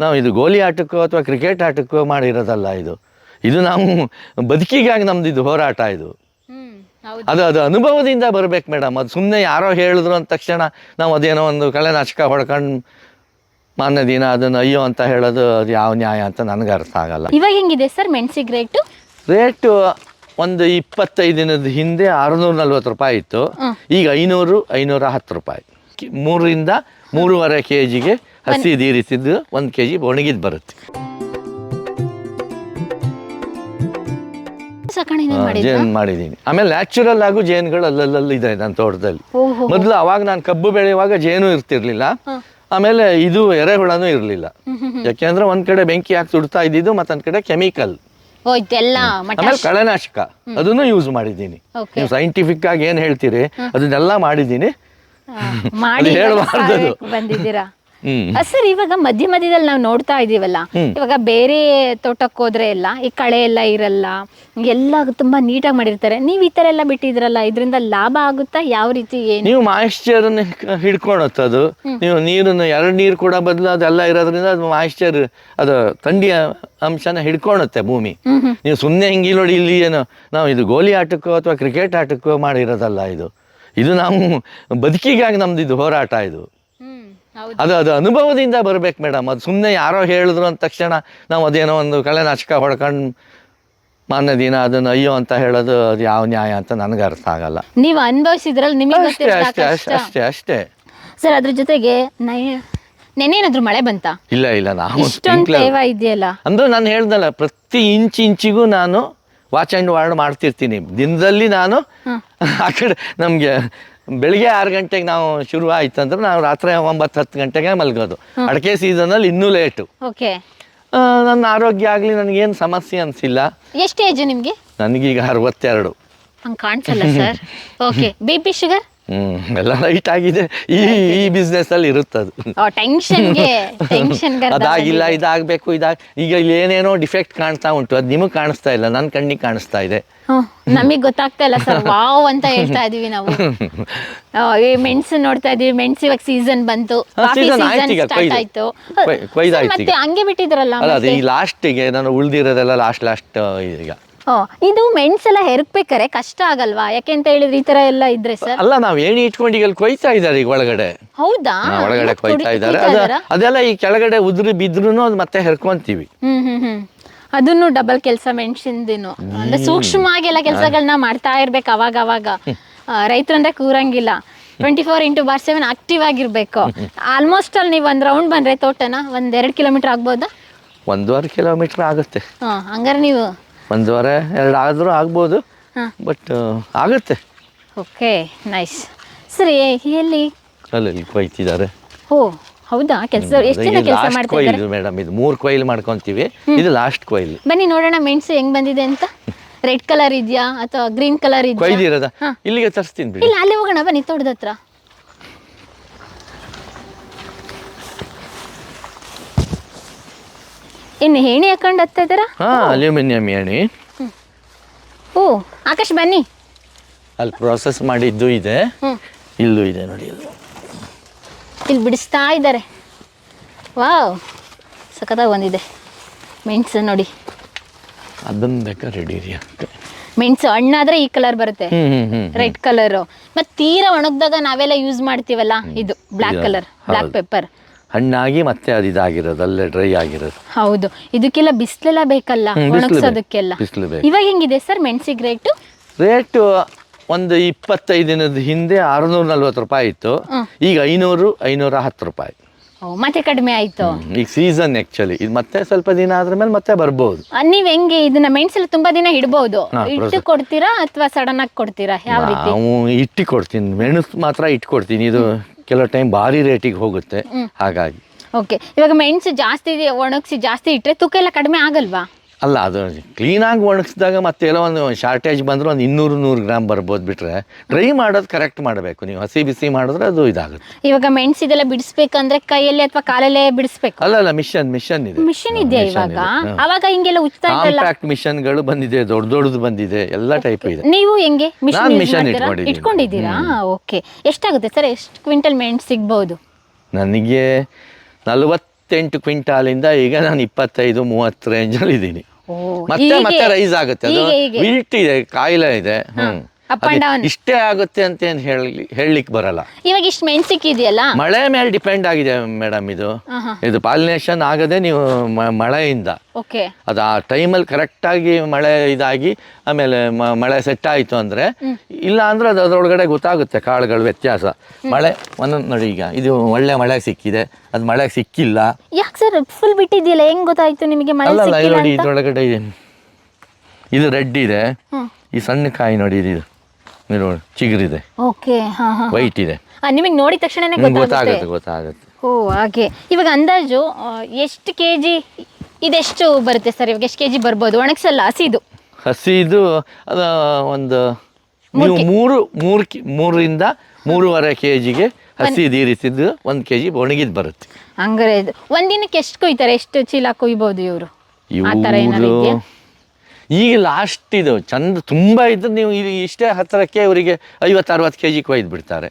ನಾವು ಇದು ಗೋಲಿ ಆಟಕ್ಕೋ ಅಥವಾ ಕ್ರಿಕೆಟ್ ಆಟಕ್ಕೋ ಮಾಡಿರೋದಲ್ಲ ಇದು. ಇದು ನಾವು ಬದುಕಿಗಾಗಿ ನಮ್ದು ಇದು ಹೋರಾಟ ಇದು. ಅದು ಅದು ಅನುಭವದಿಂದ ಬರಬೇಕು ಮೇಡಮ್ ಅದು ಸುಮ್ಮನೆ ಯಾರೋ ಹೇಳಿದ್ರು ಅಂದ ತಕ್ಷಣ ನಾವು ಅದೇನೋ ಒಂದು ಕಳೆನಾಶಕ ಹೊಡ್ಕೊಂಡು ಮಾನ್ಯ ದಿನ ಅದನ್ನು ಅಯ್ಯೋ ಅಂತ ಹೇಳೋದು ಅದು ಯಾವ ನ್ಯಾಯ ಅಂತ ನನಗೆ ಅರ್ಥ ಆಗಲ್ಲ. ಇವಾಗ ಹೆಂಗಿದೆ ಸರ್ ಮೆಣಸಿಗೆ ರೇಟು? ರೇಟು ಒಂದು ಇಪ್ಪತ್ತೈದು ದಿನದ ಹಿಂದೆ ಆರುನೂರ ನಲ್ವತ್ತು ರೂಪಾಯಿ ಇತ್ತು. ಈಗ ಐನೂರು ಐನೂರ ಹತ್ತು ರೂಪಾಯಿ. ಮೂರರಿಂದ ಮೂರುವರೆ ಕೆ ಜಿಗೆ ಹಸಿ ದೀರಿಸಿದ್ದು ಒಂದು ಕೆ ಜಿ ಒಣಗಿದ್ ಬರುತ್ತೆ. ಜೇನ್ ಮಾಡಿದ್ದೀನಿ ಆಮೇಲೆ ನ್ಯಾಚುರಲ್ ಆಗು ಜೇನುಗಳು ಅಲ್ಲಲ್ಲಿ ಇದೆ ನನ್ನ ತೋಟದಲ್ಲಿ. ಮೊದಲು ಅವಾಗ ನಾನು ಕಬ್ಬು ಬೆಳೆಯುವಾಗ ಜೇನು ಇರ್ತಿರ್ಲಿಲ್ಲ. ಆಮೇಲೆ ಇದು ಎರೆಹುಳನೂ ಇರಲಿಲ್ಲ. ಯಾಕೆಂದ್ರೆ ಒಂದ್ ಕಡೆ ಬೆಂಕಿ ಹಾಕಿ ಸುಡ್ತಾ ಇದ್ದಿದ್ದು ಮತ್ತೊಂದ್ ಕಡೆ ಕೆಮಿಕಲ್. ಆಮೇಲೆ ಕಳೆನಾಶಕ. ಅದನ್ನು ಯೂಸ್ ಮಾಡಿದ್ದೀನಿ ನೀವು ಸೈಂಟಿಫಿಕ್ ಆಗಿ ಏನ್ ಹೇಳ್ತೀರಿ? ಅದನ್ನೆಲ್ಲ ಮಾಡಿದ್ದೀನಿ ಹೇಳ್ಬಾರ್ದು ಸರ್ ಇವಾಗ ಮಧ್ಯ ಮಧ್ಯದಲ್ಲಿ ನಾವು ನೋಡ್ತಾ ಇದೀವಲ್ಲ ಇವಾಗ ಬೇರೆ ತೋಟಕ್ಕೆ ಹೋದ್ರೆ ಎಲ್ಲ ಈ ಕಳೆ ಎಲ್ಲ ಇರಲ್ಲ ಎಲ್ಲ ತುಂಬಾ ನೀಟಾಗಿ ಮಾಡಿರ್ತಾರೆ. ನೀವು ಈ ತರ ಎಲ್ಲ ಬಿಟ್ಟಿದ್ರಲ್ಲ ಇದರಿಂದ ಲಾಭ ಆಗುತ್ತಾ? ಯಾವ ರೀತಿ ಏನು? ನೀವು ಮಾಯಿಶ್ಚರ್ ಹಿಡ್ಕೊಳತ್ತದು ಅದು. ನೀವು ನೀರನ್ನು ಎರಡು ನೀರು ಕೂಡ ಬದಲು ಅದೆಲ್ಲ ಇರೋದ್ರಿಂದ ಅದು ಮಾಯಿಶ್ಚರ್ ಅದು ಥಂಡಿಯ ಅಂಶನ ಹಿಡ್ಕೊಳುತ್ತೆ ಭೂಮಿ. ನೀವು ಸುಮ್ಮನೆ ಹಿಂಗೆ ನೋಡಿ ಇಲ್ಲಿ ಏನು ನಾವು ಇದು ಗೋಲಿ ಆಟಕ್ಕೋ ಅಥವಾ ಕ್ರಿಕೆಟ್ ಆಟಕ್ಕೋ ಮಾಡಿರೋದಲ್ಲ ಇದು. ಇದು ನಾವು ಬದುಕಿಗಾಗಿ ನಮ್ದು ಇದು ಹೋರಾಟ ಇದು. ಅದು ಅದು ಅನುಭವದಿಂದ ಬರ್ಬೇಕು ಮೇಡಮ್. ಅದು ಸುಮ್ಮನೆ ಯಾರೋ ಹೇಳಿದ್ರು ಅಂದ ತಕ್ಷಣ ನಾವು ಅದೇನೋ ಒಂದು ಕಳೆನಾಶಕ ಹೊಡ್ಕೊಂಡು ಮಾನ್ಯ ದಿನ ಅದನ್ನ ಅಯ್ಯೋ ಅಂತ ಹೇಳೋದು ಅದು ಯಾವ ನ್ಯಾಯ ಅಂತ ನನಗೆ ಅರ್ಥ ಆಗಲ್ಲ. ನೀವು ಅನುಭವಿಸಿದ್ರಲ್ಲಿ ನಿಮಗೆ ಅಷ್ಟೇ ಅಷ್ಟೇ ಅಷ್ಟೇ ಅಷ್ಟೇ ಅಷ್ಟೇ. ಸರ್ ಅದ್ರ ಜೊತೆಗೆ ನೈ ನೆನೇನಾದ್ರೂ ಮಳೆ ಬಂತಾ? ಇಲ್ಲ ಇಲ್ಲ ನಾವು ಇಷ್ಟೊಂದು ಇದೆಯಲ್ಲ. ಅಂದ್ರೆ ನಾನು ಹೇಳ್ದಲ್ಲ ಪ್ರತಿ ಇಂಚ್ ಇಂಚಿಗೂ ನಾನು ವಾಚ್ ಅಂಡ್ ವಾರ್ಡ್ ಮಾಡ್ತಿರ್ತೀನಿ. ದಿನದಲ್ಲಿ ನಾನು ಆ ಕಡೆ ನಮಗೆ ಬೆಳಿಗ್ಗೆ ಆರು ಗಂಟೆಗೆ ನಾವು ಶುರು ಆಯ್ತು ಅಂದ್ರೆ ನಾವು ರಾತ್ರಿ ಒಂಬತ್ತು ಹತ್ತು ಗಂಟೆಗೆ ಮಲಗೋದು. ಅಡಿಕೆ ಸೀಸನಲ್ಲಿ ಇನ್ನೂ ಲೇಟು ಓಕೆ ನನ್ನ ಆರೋಗ್ಯ ಆಗಲಿ ನನಗೇನು ಸಮಸ್ಯೆ ಅನಿಸಿಲ್ಲ. ಎಷ್ಟು ಏಜ್ ನಿಮಗೆ? ನನಗೀಗ ಅರವತ್ತೆರಡು. ಹಂಗೆ ಕಾಣಿಸಲ್ಲ sir okay B P sugar ಹ್ಮ್ ಎಲ್ಲ ಲೈಟ್ ಆಗಿದೆ. ಈ ಈ ಬಿಸ್ನೆಸ್ ಅಲ್ಲಿ ಇರುತ್ತದು. ಟೆನ್ಷನ್ಗೆ ಟೆನ್ಷನ್ ಅದಾಗಿಲ್ಲ ಇದಾಗಬೇಕು ಇದಾಗ ಈಗ ಇಲ್ಲಿ ಏನೇನೋ ಡಿಫೆಕ್ಟ್ ಕಾಣ್ತಾ ಉಂಟು. ಅದು ನಿಮಗೆ ಕಾಣಿಸ್ತಾ ಇಲ್ಲ ನನ್ನ ಕಣ್ಣಿಗೆ ಕಾಣಿಸ್ತಾ ಇದೆ. ನಮಗೆ ಗೊತ್ತಾಗ್ತಾ ಇಲ್ಲ ಸರ್. ವಾವ್ ಅಂತ ಹೇಳ್ತಾ ಇದೀವಿ ನಾವು. ಈ ಮೆಣಸು ನೋಡ್ತಾ ಇದೀವಿ. ಮೆಣಸು ಇವಾಗ ಸೀಸನ್ ಬಂತು. ಆಯ್ತು. ಮತ್ತೆ. ಹಂಗೆ ಬಿಟ್ಟಿದ್ರಲ್ಲ ಅಲ್ಲ ಈ ಲಾಸ್ಟಿಗೆ ನಾನು ಉಳ್ದಿರೋದೆಲ್ಲ ಲಾಸ್ಟ್ ಲಾಸ್ಟ್ ಈಗ. ಇದು ಮೆಣಸೆಲ್ಲ ಹೆರ್ಕ್ಬೇಕಾರೆ ಕಷ್ಟ ಆಗಲ್ವಾ? ಯಾಕೆ ಅಂತ ಹೇಳಿದ್ರೆ ಈ ತರ ಎಲ್ಲ ಇದ್ರೆ ಸರ್ ಅಲ್ಲ ನಾವು ಏಣಿ ಇಟ್ಕೊಂಡು ಈಗ ಕೊಯ್ತಾ ಇದ್ದಾರೆ ಈಗ ಒಳಗಡೆ. ಹೌದಾ? ಹಾ, ಒಳಗಡೆ ಕೊಯ್ತಾ ಇದ್ದಾರೆ. ಅದೆಲ್ಲ ಈ ಕೆಳಗಡೆ ಉದುರಿ ಬಿದ್ರುನು ಅದು ಮತ್ತೆ ಹೆರ್ಕೊಂತೀವಿ. ಹ್ಮ್ ಹ್ಮ್ ಹ್ಮ್. ಅದನ್ನು ಡಬಲ್ ಕೆಲಸ ಮೆಣಸಿಂದಿನು. ಅಂದ್ರೆ ಸೂಕ್ಷ್ಮವಾಗಿ ಎಲ್ಲ ಕೆಲಸಗಳನ್ನ ಮಾಡ್ತಾ ಇರ್ಬೇಕು ಅವಾಗ ಅವಾಗ. ರೈತರು ಅಂದ್ರೆ ಕೂರಂಗಿಲ್ಲ. Twenty four into bar seven active ಆಗಿರ್ಬೇಕು ಆಲ್ಮೋಸ್ಟ್ ಅಲ್ಲಿ ನೀವು ಒಂದ್ ರೌಂಡ್ ಬಂದ್ರೆ ತೋಟನ ಒಂದ್ ಎರಡ್ ಕಿಲೋಮೀಟರ್ ಆಗ್ಬೋದಾ? ಒಂದೂವರೆ ಕಿಲೋಮೀಟರ್ ಆಗುತ್ತೆ. ಹಾ ಹಂಗಾರೆ ನೀವು ಒಂದೂವರೆ ಎರಡು ಆದರೂ ಆಗ್ಬೋದು ಬಟ್ ಆಗುತ್ತೆ. ಓಕೆ ನೈಸ್ ಸರಿ ಎಲ್ಲಿ? ಅಲ್ಲಿ ಕೊಯ್ತಿದ್ದಾರೆ ಓ ಹೌದಾ? ಕೆಲಸ ಎಷ್ಟು ಜನ ಕೆಲಸ ಮಾಡ್ತಿದ್ದಾರೆ? ಮಾಡ್ತಾ ಇದ್ದಾರೆ ಮೇಡಮ್ ಇದು ಮೂರು ಕೊಯ್ಲು ಮಾಡ್ಕೊಂತೀವಿ. ಇದು ಲಾಸ್ಟ್ ಕೊಯ್ಲು. ಬನ್ನಿ ನೋಡೋಣ ಮೆಣಸು ಹೆಂಗ್ ಬಂದಿದೆ ಅಂತ. ರೆಡ್ ಕಲರ್ ಇದೆಯಾ ಅಥವಾ ಗ್ರೀನ್ ಕಲರ್ ಇದೆಯಾ? ಕೊಯ್ದಿರೋದ? ಇಲ್ಲಿಗೆ ತರಿಸ್ತೀನಿ ಬಿಡಿ. ಇಲ್ಲ ಅಲ್ಲಿ ಹೋಗೋಣ ಬನ್ನಿ ತೋಟದ ಹತ್ರ. ಇನ್ನು ಹೇಣಿ ಹಾಕೊಂಡು ಹತ್ತಾ ಇದ್ದಾರಾ? ಹಾ ಅಲ್ಯೂಮಿನಿಯಂ ಹೇಣಿ. ಓ ಆಕಾಶ್ ಬನ್ನಿ. ಅಲ್ಲಿ ಪ್ರೋಸೆಸ್ ಮಾಡಿದ್ದು ಇದೆ. ಹ್ಮ್. ಇಲ್ಲೂ ಇದೆ ನೋಡಿ ಇಲ್ಲಿ ಇಲ್ಲಿ ಬಿಡಿಸ್ತಾ ಇದ್ದಾರೆ. ವಾವ್ ಸಖತ್ತಾಗಿ ಬಂದಿದೆ. ಮೆಣಸು ನೋಡಿ. ಅದನ್ನ ಬೇಕಾ ರೆಡಿ ರೀ ಮೆಣಸು ಹಣ್ಣಾದ್ರೆ ಈ ಕಲರ್ ಬರುತ್ತೆ. ಹ್ಮ್ ಹ್ಮ್ ಹ್ಮ್ ರೆಡ್ ಕಲರ್ ಮತ್ತೆ ತೀರಾ ಒಣಗ್ದಾಗ ನಾವೆಲ್ಲ ಯೂಸ್ ಮಾಡ್ತೀವಲ್ಲ ಇದು ಬ್ಲ್ಯಾಕ್ ಕಲರ್ ಬ್ಲ್ಯಾಕ್ ಹೌದು. ಪೆಪ್ಪರ್ ಹಣ್ಣಾಗಿ ಮತ್ತೆ ಅದು ಇದಾಗಿರೋದು ಅಲ್ಲೇ ಡ್ರೈ ಆಗಿರೋದು. ಹೌದು. ಇದಕ್ಕೆಲ್ಲ ಬಿಸಿಲೆಲ್ಲ ಬೇಕಲ್ಲ? ಹ್ಮ್, ಬಿಸ್ಲು ಬೇಕು. ಒಣಗ್ಸೋದಕ್ಕೆಲ್ಲ? ಬಿಸ್ಲು ಬೇಕು. ಇವಾಗ ಹೆಂಗಿದೆ ಸರ್ ಮೆಣಸಿಗೆ ರೇಟು ರೇಟು ಒಂದು ಇಪ್ಪತ್ತೈದು ದಿನದ ಹಿಂದೆ ಆರುನೂರ ನಲ್ವತ್ತು ರೂಪಾಯಿ ಇತ್ತು. ಈಗ ಐನೂರು ಐನೂರ ಹತ್ತು ರೂಪಾಯಿ. ಮತ್ತೆ ಕಡಿಮೆ ಆಯ್ತು. ಈಗ ಸೀಸನ್ ಆ್ಯಕ್ಚುಲಿ ಇದು ಮತ್ತೆ ಸ್ವಲ್ಪ ದಿನ ಆದ್ರ ಮೇಲೆ ಮತ್ತೆ ಬರ್ಬೋದು. ಆ, ನೀವ್ ಹೆಂಗೆ ಇದನ್ನ ಮೆಣಸಲ್ಲಿ ತುಂಬಾ ದಿನ ಇಡ್ಬೋದು? ಹಾ, ಇಟ್ಟು ಕೊಡ್ತೀರಾ ಅಥವಾ ಸಡನ್ ಆಗಿ ಕೊಡ್ತೀರಾ? ಯಾವ ರೀತಿ? ನಾವು ಇಟ್ಟಿ ಕೊಡ್ತೀನಿ. ಮೆಣಸು ಮಾತ್ರ ಇಟ್ಕೊಡ್ತೀನಿ ಇದು ಕೆಲವು ಟೈಮ್ ಭಾರಿ ರೇಟಿಗೆ ಹೋಗುತ್ತೆ. ಹಾಗಾಗಿ. ಓಕೆ ಇವಾಗ ಮೆಣಸು ಜಾಸ್ತಿ ಒಣಗಿಸಿ ಜಾಸ್ತಿ ಇಟ್ಟರೆ ತೂಕ ಎಲ್ಲ ಕಡಿಮೆ ಆಗಲ್ವಾ? ಅಲ್ಲ ಅದು ಕ್ಲೀನಾಗಿ ಒಣಗಿಸಿದಾಗ ಮತ್ತೆ ಎಲ್ಲೋ ಒಂದು ಶಾರ್ಟೇಜ್ ಬಂದರೂ ಒಂದು ಇನ್ನೂರು ನೂರು ಗ್ರಾಮ್ ಬರ್ಬೋದು ಬಿಟ್ರೆ ಡ್ರೈ ಮಾಡೋದು ಕರೆಕ್ಟ್ ಮಾಡಬೇಕು. ನೀವು ಹಸಿ ಬಿಸಿ ಮಾಡಿದ್ರೆ ಅದು ಇದಾಗುತ್ತೆ. ಇವಾಗ ಮೆಣಸಿದೆಲ್ಲ ಬಿಡಿಸ್ಬೇಕಂದ್ರೆ ಕೈಯಲ್ಲಿ ಅಥವಾ ಕಾಲಲ್ಲೇ ಬಿಡಿಸ್ಬೇಕು? ಅಲ್ಲ ಅಲ್ಲ ಮಿಷನ್ ಮಿಷನ್ ಇದೆ. ಮಿಷಿನ್ ಇದೆ. ಇವಾಗ ಅವಾಗ ಹಿಂಗೆಲ್ಲ ಉಚಿತ ಕಾಂಪ್ಯಾಕ್ಟ್ ಮಿಷನ್ಗಳು ಬಂದಿದೆ ದೊಡ್ಡ ದೊಡ್ಡದು ಬಂದಿದೆ ಎಲ್ಲ ಟೈಪ್ ಇದೆ. ನೀವು ಹೆಂಗೆ? Machine machine. ಇಟ್ಕೊಂಡಿದ್ದೀರಾ? ಓಕೆ ಎಷ್ಟಾಗುತ್ತೆ ಸರ್? ಎಷ್ಟು ಕ್ವಿಂಟಲ್ ಮೆಣಸು ಸಿಗ್ಬಹುದು ನನಗೆ ನಲವತ್ತು ಇಪ್ಪತ್ತೆಂಟು ಕ್ವಿಂಟಾಲಿಂದ ಈಗ ನಾನು ಇಪ್ಪತ್ತೈದು ಮೂವತ್ತು ರೇಂಜಲ್ಲಿ ಇದ್ದೀನಿ. ಮತ್ತೆ ಮತ್ತೆ ರೈಸ್ ಆಗುತ್ತೆ. ಅದು ವಿಲ್ಟ್ ಇದೆ ಕಾಯಿಲೆ ಇದೆ. ಹ್ಮ್. ಇಷ್ಟೇ ಆಗುತ್ತೆ ಅಂತ ಏನು ಹೇಳಿ ಹೇಳಲಿಕ್ಕೆ ಬರಲ್ಲ. ಇವಾಗ ಇಷ್ಟು ಮೆಣಸಿಕ್ಕಿದೆಯಲ್ಲ? ಮಳೆ ಮೇಲೆ ಡಿಪೆಂಡ್ ಆಗಿದೆ ಮೇಡಮ್ ಇದು. ಇದು ಪಾಲಿನೇಷನ್ ಆಗದೆ ನೀವು ಮಳೆಯಿಂದ. ಓಕೆ. ಅದು ಆ ಟೈಮಲ್ಲಿ ಕರೆಕ್ಟಾಗಿ ಮಳೆ ಇದಾಗಿ ಆಮೇಲೆ ಮಳೆ ಸೆಟ್ ಆಯಿತು ಅಂದರೆ ಇಲ್ಲ ಅಂದ್ರೆ ಅದು ಅದರೊಳಗಡೆ ಗೊತ್ತಾಗುತ್ತೆ ಕಾಳುಗಳು ವ್ಯತ್ಯಾಸ. ಮಳೆ ಒಂದೊಂದು ನೋಡಿ ಈಗ ಇದು ಒಳ್ಳೆ ಮಳೆ ಸಿಕ್ಕಿದೆ ಅದು ಮಳೆ ಸಿಕ್ಕಿಲ್ಲ. ಯಾಕೆ ಸರ್ ಫುಲ್ ಬಿಟ್ಟಿದ್ಯಲ್ಲ ಹೆಂಗ್ ಗೊತ್ತಾಯ್ತು ನಿಮಗೆ ಮಳೆ ಅಲ್ಲ ನೋಡಿ ಇದರೊಳಗಡೆ ಇದ್ರೊಳಗಡೆ ಇದೆ. ಇದು ರೆಡ್ ಇದೆ. ಈ ಸಣ್ಣ ಕಾಯಿ ನೋಡಿ ಇದು. ಇದು ನೋಡಿ ಚಿಗುರಿದೆ. ಓಕೆ ಹಾ ಹಾ ವೈಟ್ ಇದೆ. ನಿಮಗೆ ನೋಡಿದ ತಕ್ಷಣನೇ ಹ್ಮ್, ಗೊತ್ತಾಗುತ್ತೆ. ಗೊತ್ತಾಗುತ್ತೆ ಗೊತ್ತಾಗುತ್ತೆ. ಓ ಹಾಗೆ. ಇವಾಗ ಅಂದಾಜು ಆ, ಎಷ್ಟು ಕೆ ಜಿ ಇದೆಷ್ಟು ಬರುತ್ತೆ ಸರ್? ಇವಾಗ ಎಷ್ಟು ಕೆಜಿ ಬರ್ಬೋದು? ಒಣಗ್ಸಲ್ಲ ಹಸಿದು. ಹಸಿದು ಅದು ಒಂದು ನೀವು ಮೂರು ಮೂರು ಕಿ ಮೂರರಿಂದ ಮೂರುವರೆ ಕೆ ಜಿಗೆ ಹಸಿದು ಈ ರೀತಿದ್ದು ಒಂದು ಕೆ ಜಿ ಒಣಗಿದ್ದು ಬರುತ್ತೆ. ಹಂಗಾರೆ ಇದು ಒಂದಿನಕ್ಕೆ ಎಷ್ಟು ಕೊಯ್ತಾರೆ? ಎಷ್ಟು ಚೀಲ ಕೊಯ್ಬೋದು ಇವರು? ಆ ಥರ ಏನಾದ್ರು ಇವರು ಇದೆಯಾ? ಈಗ ಲಾಸ್ಟ್ ಇದು ಚಂದ ತುಂಬಾ ಇದ್ರೆ ನೀವು ಇಲ್ಲಿ ಇಷ್ಟೇ ಹತ್ತಿರಕ್ಕೆ ಅವರಿಗೆ ಐವತ್ತು ಅರವತ್ತು ಕೆ ಜಿ ಕೊಯ್ದು ಬಿಡ್ತಾರೆ.